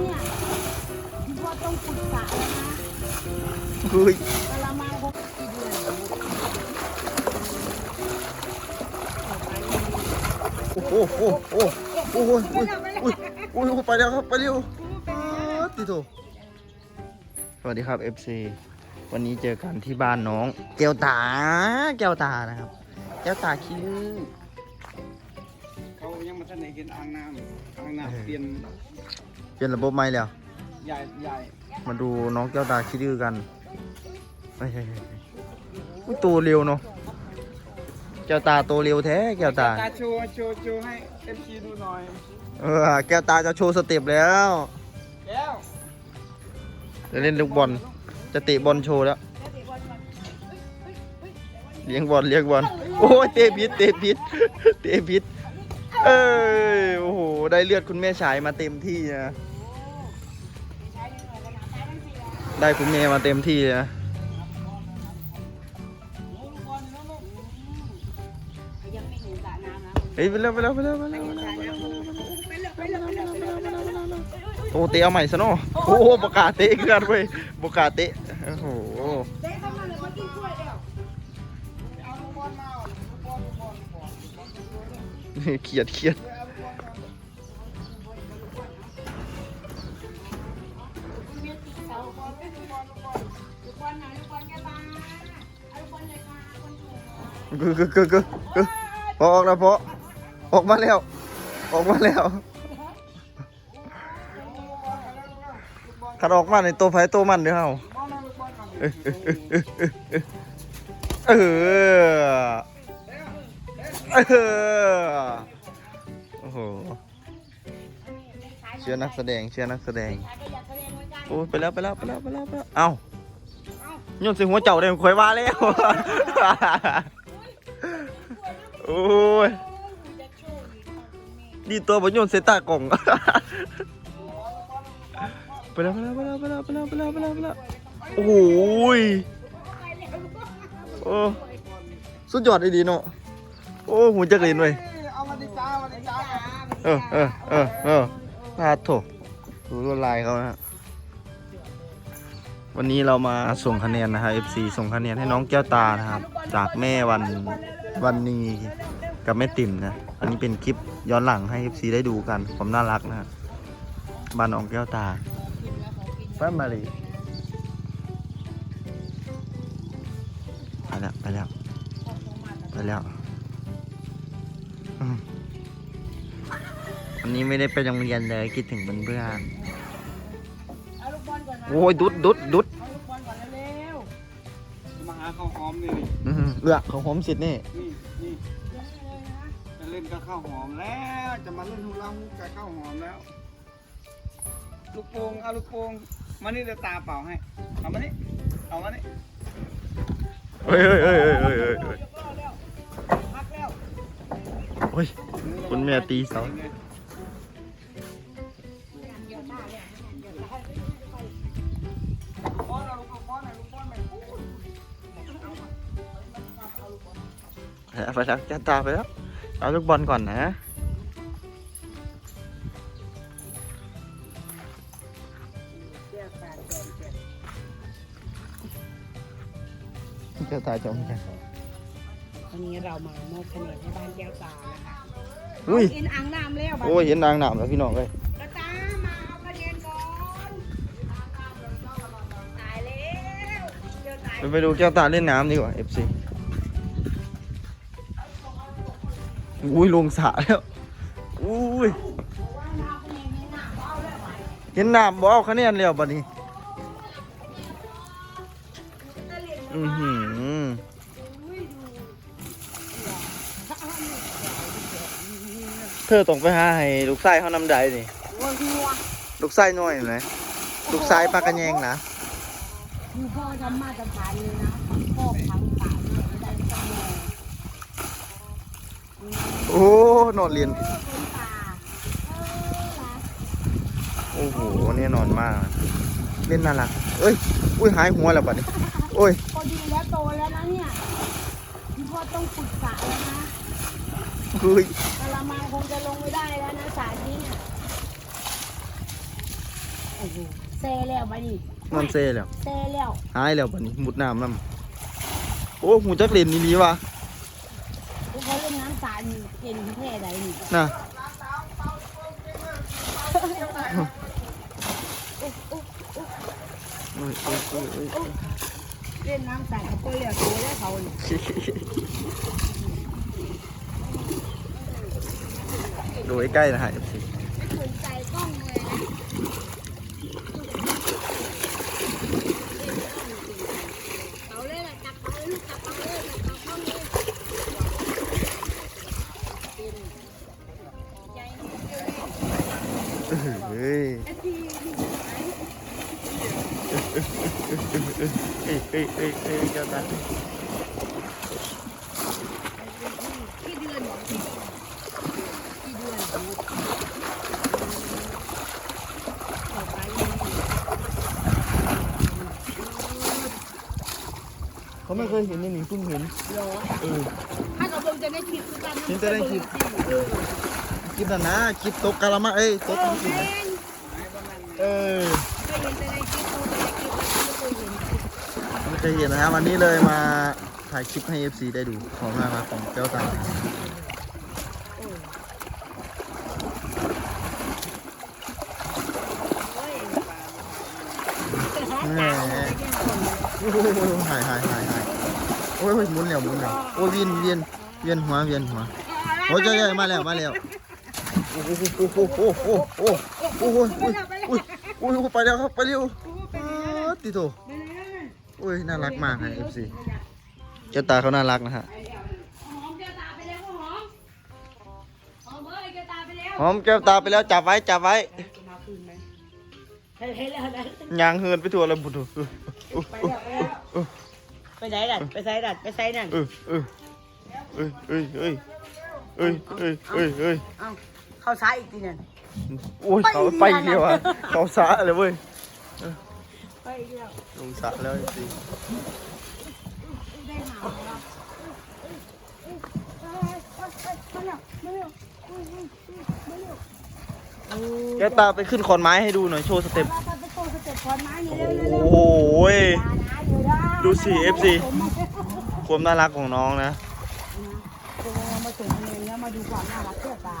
เนี่ยพี่พ่อต้องขุดสระแล้วนะอุ้ยกะละมังคงกี่เดือนโอ้โหโอ้โหโอ้โหโอ้ยโอ้ยโอ้ยโอ้ยไปแล้วครับไปเร็วป๊าดติโตสวัสดีครับ FC วันนี้เจอกันที่บ้านน้อง แก้วตา แก้วตานะครับ แก้วตาคิ้ว เขายังมาท่านไหนเห็นอ่างน้ำอ่างน้ำเปลี่ยน ลี่ยนระบบใหม่แล้ว ใหญ่ใหญ่มาดูน้องแก้วตาคิดดื้อกันไม่ใช่อุ๊ยโตเร็วเนาะแก้วตาโตเร็วแท้แก้วตา ตาโชว์โชว์โชว์ให้เอฟซีดูหน่อย เออแก้วตาจะโชว์สเต็ปแล้วแล้วจะเล่นลูกบอล จะเตะบอลโชว์แล้ว เลี้ยงบอลเลี้ยงบอล โอ้ยเตะพิษเตะพิษเตะพิษเอ้ยโอ้โห ได้เลือดคุณแม่ฉายมาเต็มที่นะ ได้คุณแม่มาเต็มที่นะยังไม่เห็นสระน้ำนะเฮ้ยไปแล้วไปแล้วไปแล้วไปแล้วสระน้ำไปเลยไปเลยไปเลยไปเลยไปเลยโอ้เตะเอาใหม่ซะเนาะโอ้โหบกล้าเตะกันเว้ยบกล้าเตะโอ้โหเด็กเข้ามาเลยมากินกล้วยแล้วเอาลูกบอลมาเอาลูกบอลลูกบอลลูกบอลเขียดเขียด กกึกกึกกึกกึกพอออกแล้วพอออกมาแล้ว ออกมาแล้วขัดออกมาในตัวไฟตัวมันเด้อเฮาเอาลูกบอเออเออโอ้โหเชื่อนักแสดงเชื่อนักแสดงโอ้ไปแล้วไปแล้วไปแล้วไปแล้วไปแล้วเอ้าโยนใส่หัวเจ้าเด้คอยว่าแล้ว โอ้ยจะโชว์อีกค่ะคุณแม่ดีตัวบนโยนใส่ตากล่อง ไปแล้วไปแล้วไปแล้วไปแล้วไปแล้วไปแล้วไปแล้วไปแล้วโอ้โหยโอ้สุดยอดเลยดีเนาะโอ้หูจักเลยหน่อยเอามาดิจ้ามาดิจ้าเออเออเออเออพาโถดูลวดลายเขานะฮะวันนี้เรามาส่งคะแนนนะฮะ FC ส่งคะแนนให้น้องแก้วตานะครับ จากแม่วัน วันนี้กับแม่ติ่มนะ อันนี้เป็นคลิปย้อนหลังให้ FC ได้ดูกันความน่ารักนะบ้านองแก้วตาแฟมิลี่ไปแล้ว ไปแล้ว ไปแล้วอันนี้ไม่ได้ไปโรงเรียนเลยคิดถึงเพื่อนๆโอ้ยดุดดุดดุด มนี่อื้อหือเอือกของผมสิทธิ์นี่นี่นี่ๆยังเลยนะจะเล่นกับข้าวหอมแล้ว จะมาเล่นฮูลาฮูปกับข้าวหอมแล้ว ลูกโป่งเอาลูกโป่งมานี่เดี๋ยวตาเป่าให้เอามานี่เอามานี่เฮ้ยเฮ้ยเฮ้ยเฮ้ยเฮ้ยเฮ้ยเฮ้ยพักแล้ว โอ้ยคุณแม่ตีเสาเดี๋ ไปแล้วจ้าตาไปแล้ว เอาลูกบอลก่อนนะเดี๋ยวตาเดี๋ยวเดี๋ยวเจ้าตาจอมกันวันนี้เรามามอบคะแนนให้บ้านแก้วตานะคะอุ้ยกินอ่างน้ำแล้วบัดโอ้ยเห็นนางหนามแล้วพี่น้องเลยกระตามาเอาคะแนนก่อนตายแล้วเดี๋ยวตายไปไปดูแก้วตาเล่นน้ำดีกว่า FC อุ้ อุ้ยลงสระแล้วอุ้ยเห็นน้ำบเอาคะแนนแล้วบัดนี้อือหือเธอต้องไปหาให้ลูกไส้เขานำใดนี่ลูกไส้น้อยไหมลูกไส้ปลากระแยงนะคือพ่อทำมาตรฐานเลยนะพ่อทำตายเลยได้ตั้งโม โอ้นอนเรียนคนตาเออโอ้โหเนี่ยนอนมาก เล่นน่ารัก เอ้ย อุ้ยหายหัวแล้วบัดนี้ โอ้ยพอดีแล้วโตแล้วนะเนี่ยพี่พ่อต้องขุดสระแล้วนะอุ้ยกะละมังคงจะลงไม่ได้แล้วนะสระนี้เนี่ยโอ้โหเซแล้วมาดินอนเซ่แล้ว เซแล้ว หายแล้วบัดนี้ มุดน้ำน้ำโอ้หูจักเล่นนี่ดีวะ พวกเขาเล่น น้ำสาดนี่เก่งที่แท้ใดนี่น่ะโอ้ยโอ้ยโอ้ยโอ้ยเล่นน้ำสาดเขาก็เรียกตัวได้เขานี่ดูใกล้ๆนะฮะ FC ไม่สนใจกล้องเลยนะเขาเล่นอะจับเขาเลยลูกจับเขาเลยจับเขาเลยใจมันเยอะ เฮ้ยเอ้ยเอ้ยเอ้ยเอ้ยเจ้าตาที่เดือนที่เดือนต่อไปเขาไม่เคยเห็นนี่นี่เพิ่งเห็นเออถ้าเราเบิ่งจะได้คลิปการเห็นจะได้คลิปเออ ลิปนั้นนะคลิปตกกะละมังเอ้ยตกเออจริงแม่นเออเคยเห็นนคลิปโตแต่ในคราไม่เคยเห็นไม่เคยเห็นนะฮะวันนี้เลยมาถ่ายคลิปให้ FC ได้ดูของน่ารักของเจ้าตาหายหายหายหายโอ้ยโอ้ยหมุนแล้วหมุนแล้วโอ้ยเวียนเวียนเวียนหัวเวียนหัวโอ้ยเจ้าใหญ่มาแล้วมาแล้ว โอ้โหโอ้โหโอ้โหโอ้โหโอ้โหโอ้ยโอ้ยโอ้ยไปแล้วครับไปเร็วติโตไปไหนแล้วน่ะโอ้ยน่ารักมากฮะ FC เจ้าตาเขาน่ารักนะฮะหอมแก้วตาไปแล้วหอมเอ้ยแก้วตาไปแล้วหอมแก้วตาไปแล้วจับไว้จับไว้ยางเหินไปทั่วแล้วบุตรไปไหนดัดไปไซดัดไปไซนั่นเออเออเอ้ยเอ้ยเอ้ยเอ้ยเอ้ยเอ้ยเอ้ย เอ้าเข้าซ้ายอีกทีนั่นโอ้ยเขาไปอีกเดียวอะเขาสะเลยเว้ยไปอีกแล้วลงสระแล้วสิได้หาแล้วมาเร็วมาเร็วมาเร็วแก้วตาไปขึ้นขอนไม้ให้ดูหน่อยโชว์สเต็ปไปไปโตสเต็ปคอนไม้นี่เร็วเร็วเร็วโอ้โหย ดูดูสิ FC ความน่ารักของน้องนะ มาส่งคะแนนแล้วมาดูความน่ารักเจ้าตา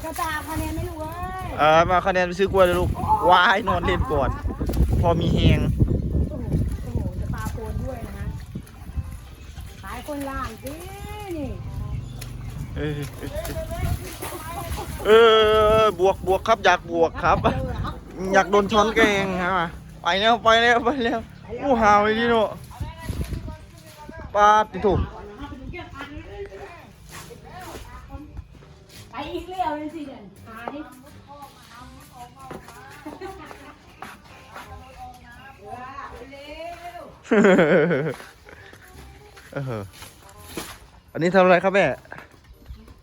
เจ้าตาคะแนนไม่รู้เว้ยเออมาคะแนนไปซื้อกล้วยเลยลูกว้ายนอนเล่นก่อน พอมีแหงโอ้โหโอ้โหจะปลาโคนด้วยนะฮะขายคนล่างสินี่เออเออบวกบวกครับอยากบวกครับเจอเหรออยากโดนช้อนแกงครับไปแล้วไปแล้วไปแล้วอู้หาวเลยดิโนปาติถูกไปอีกเรื่องเลยสิเนี่ยหาดิเร็วเอออันนี้ทำอะไรครับแม่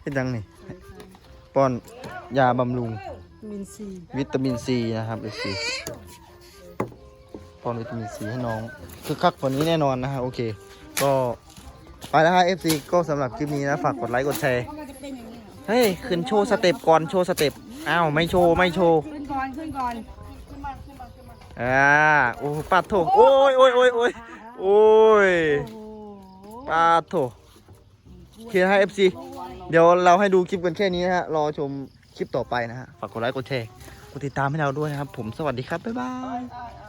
เป็นยังนี่ป้อนยาบำรุง มินซีวิตามินซีนะครับเอซีป้อนวิตามินซีให้น้องคือคักกว่านี้แน่นอนนะฮะโอเค ก็ไปแล้วฮะเอฟซีก็สำหรับคลิปนี้นะ ฝากกดไลค์กดแชร์ก็มันจะ เป็นอย่างนี้เหรอเฮ้ยขึ้นโชว์สเต็ปก่อนโชว์สเต็ปอ้าวไม่โชว์ไม่โชว์ขึ้นก่อนขึ้นก่อนขึ้นมาขึ้นมาขึ้นมาอ่าโอ้ปาดโถโอ้ยโอ้ยโอ้ยโอ้ยโอ้ยโอ้โหปาดโถโอเคฮะเอฟซีเดี๋ยวเราให้ดูคลิปกันแค่นี้นะฮะ รอชมคลิปต่อไปนะฮะ ฝากกดไลค์กดแชร์กดติดตามให้เราด้วยนะครับ ผมสวัสดีครับ บ๊ายบายอ่า